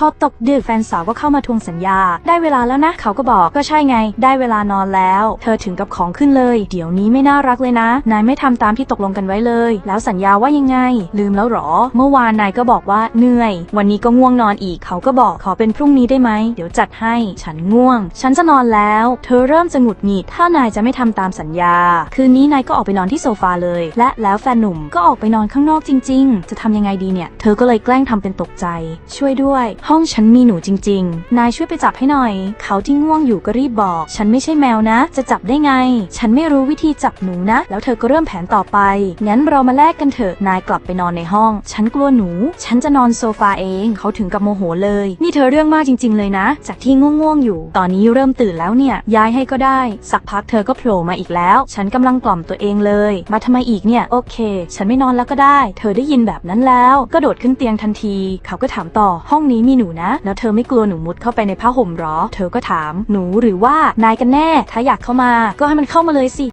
พอตกดึกแฟนสาวก็เข้ามาทวงสัญญา ได้เวลาแล้วนะ เขาก็บอกก็ใช่ไง ได้เวลานอนแล้ว เธอถึงกับของขึ้นเลย เดี๋ยวนี้ไม่น่ารักเลยนะ นายไม่ทำตามที่ตกลงกันไว้เลย แล้วสัญญาว่ายังไง ลืมแล้วหรอ เมื่อวานนายก็บอกว่าเหนื่อย วันนี้ก็ง่วงนอนอีก เขาก็บอกขอเป็นพรุ่งนี้ได้ไหม เดี๋ยวจัดให้ ฉันง่วง ฉันจะนอนแล้ว เธอเริ่มจะหงุดหงิด ถ้านายจะไม่ทำตามสัญญา คืนนี้นายก็ออกไปนอนที่โซฟาเลย และแล้วแฟนหนุ่มก็ออกไปนอนข้างนอกจริง ๆ จะทำยังไงดีเนี่ย เธอก็เลยแกล้งทำเป็นตกใจ ช่วยด้วยห้องฉันมีหนูจริง ๆ นายช่วยไปจับให้หน่อย เขาที่ง่วงอยู่ก็รีบบอก ฉันไม่ใช่แมวนะ จะจับได้ไง ฉันไม่รู้วิธีจับหนูนะ แล้วเธอก็เริ่มแผนต่อไป งั้นเรามาแลกกันเถอะ นายกลับไปนอนในห้อง ฉันกลัวหนู ฉันจะนอนโซฟาเอง เขาถึงกับโมโหเลย นี่เธอเรื่องมากจริง ๆ เลยนะ จากที่ง่วงๆอยู่ ตอนนี้เริ่มตื่นแล้วเนี่ย ย้ายให้ก็ได้ สักพักเธอก็โผล่มาอีกแล้ว ฉันกำลังกล่อมตัวเองเลย มาทำไมอีกเนี่ย โอเค ฉันไม่นอนแล้วก็ได้ เธอได้ยินแบบนั้นแล้ว ก็โดดขึ้นเตียงทันที เขาก็ถามต่อ ห้องนี้มีหนูนะ แล้วเธอไม่กลัวหนูมุดเข้าไปในผ้าห่มหรอ เธอก็ถาม หนูหรือว่านายกันแน่ ถ้าอยากเข้ามา ก็ให้มันเข้ามาเลยสิ